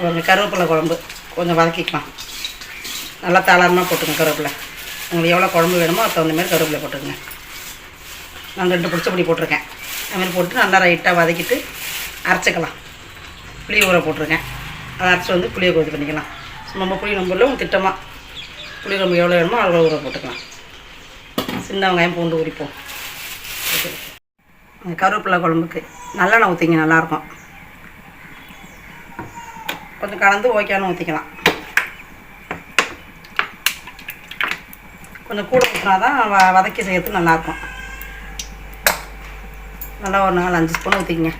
கொஞ்சம் கருவேப்பிலை குழம்பு கொஞ்சம் வதக்கிக்கலாம். நல்லா தாளாரமாக போட்டுங்க கருவேப்பிலை. உங்களுக்கு எவ்வளோ குழம்பு வேணுமோ அது தகுந்த மாதிரி கருவேப்பிலை போட்டுக்கங்க. நான் ரெண்டு பிடிச்சபடி போட்டிருக்கேன். அதுமாரி போட்டு நல்லா ரைட்டாக வதக்கிட்டு அரைச்சிக்கலாம். புளி ஊற போட்டிருக்கேன். அதை அரைச்சி வந்து புளியை கொதி பண்ணிக்கலாம். நம்ம புளி நம்பரில் திட்டமாக புளி ரொம்ப எவ்வளோ வேணுமோ அவ்வளோ ஊற போட்டுக்கலாம். சின்ன வெங்காயம் பூண்டு உரிப்போம். கருவேப்பிலை குழம்புக்கு நல்லெண்ணெய் ஊற்றிங்க நல்லாயிருக்கும். கொஞ்சம் கலந்து ஓகேன்னு ஊற்றிக்கலாம் கொஞ்சம் கூட ஊற்றினா தான் வ வதக்கி செய்யறதுக்கு நல்லாயிருக்கும் நல்லா ஒரு நாலு அஞ்சு ஸ்பூன் ஊற்றிக்கிங்க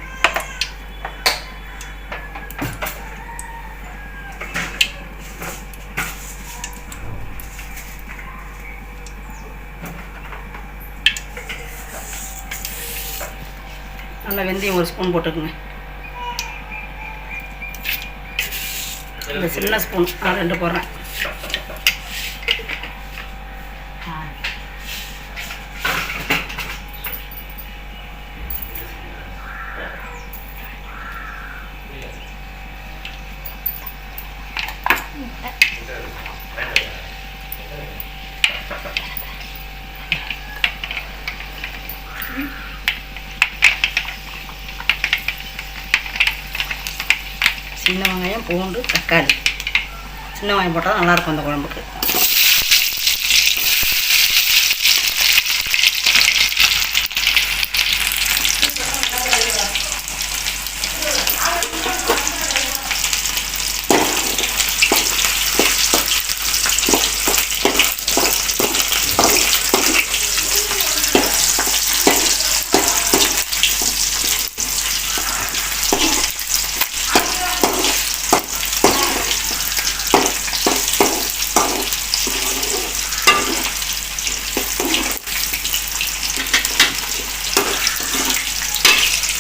நல்லா வெந்தயம் ஒரு ஸ்பூன் போட்டுக்கோங்க. இந்த சின்ன ஸ்பூன் நான் ரெண்டு போடுறேன். சின்ன வெங்காயம் பூண்டு தக்காளி. சின்ன வெங்காயம் போட்டால் நல்லாயிருக்கும் அந்த குழம்புக்கு.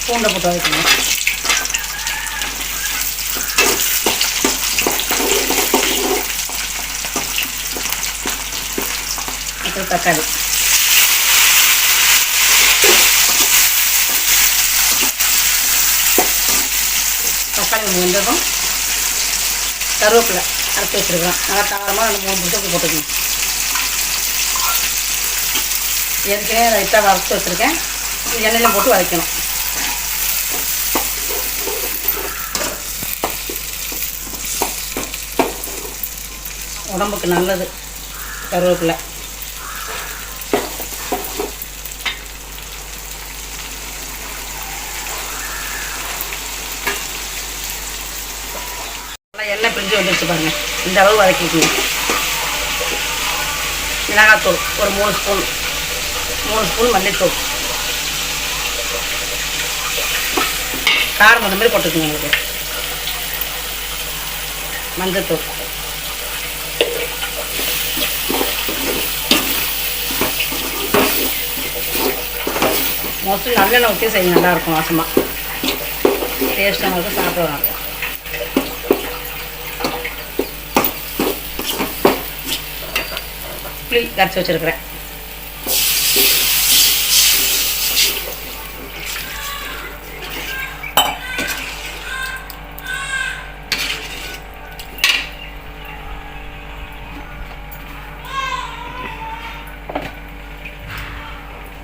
பூண்டை போட்டு வைக்கணும் அப்புறம் தக்காளி. தக்காளி வெந்ததும் கருவேப்பிலை அரைச்சி வச்சுருக்கோம் நல்லா தாரமாக ரெண்டு மூணு புத்தகம் போட்டுக்கணும். ஏற்கனவே லைட்டாக வறுத்து வச்சுருக்கேன். இது எண்ணெயில் போட்டு வதக்கணும். உடம்புக்கு நல்லது. கருவேப்பிலை. நல்லா எண்ணெய் பிரிஞ்சு வந்துருச்சு பாருங்க. இந்த அளவு வதக்கிக்கணும். மிளகாத்தூள் ஒரு மூணு ஸ்பூன். மூணு ஸ்பூன் மல்லித்தூள். காரம் அந்த மாதிரி போட்டுக்கோங்க உங்களுக்கு. மஞ்சத்தூள். மோஸ்ட்லி நல்லெண்ணெய் ஊற்றி செய்ய நல்லாயிருக்கும் வாசமாக டேஸ்ட்டாக இருக்கும் சாப்பிட புளி கரைச்சி வச்சுருக்கிறேன்.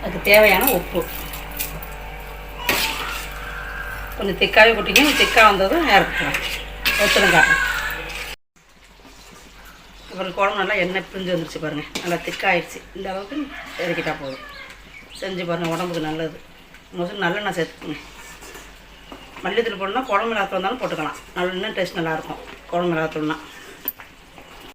அதுக்கு தேவையான உப்பு. கொஞ்சம் திக்காவே கொட்டிங்க திக்காக வந்ததும் இறக்கலாம் வச்சுருங்க அப்புறம் குழம்பு நல்லா எண்ணெய் பிரிஞ்சு வந்துருச்சு பாருங்கள் நல்லா திக்காயிடுச்சு இந்த அளவுக்கு இறக்கிட்டா போதும். செஞ்சு பாருங்கள் உடம்புக்கு நல்லது. மோஸ்ட்லி நல்லெண்ணெய் சேர்த்துக்குங்க. மல்லித்தூள் போடணும்னா குழம்பு மிளகாத்தூள் இருந்தாலும் போட்டுக்கலாம். நல்ல இன்னும் டேஸ்ட் நல்லாயிருக்கும் குழம்பு மிளகாத்தூள்னா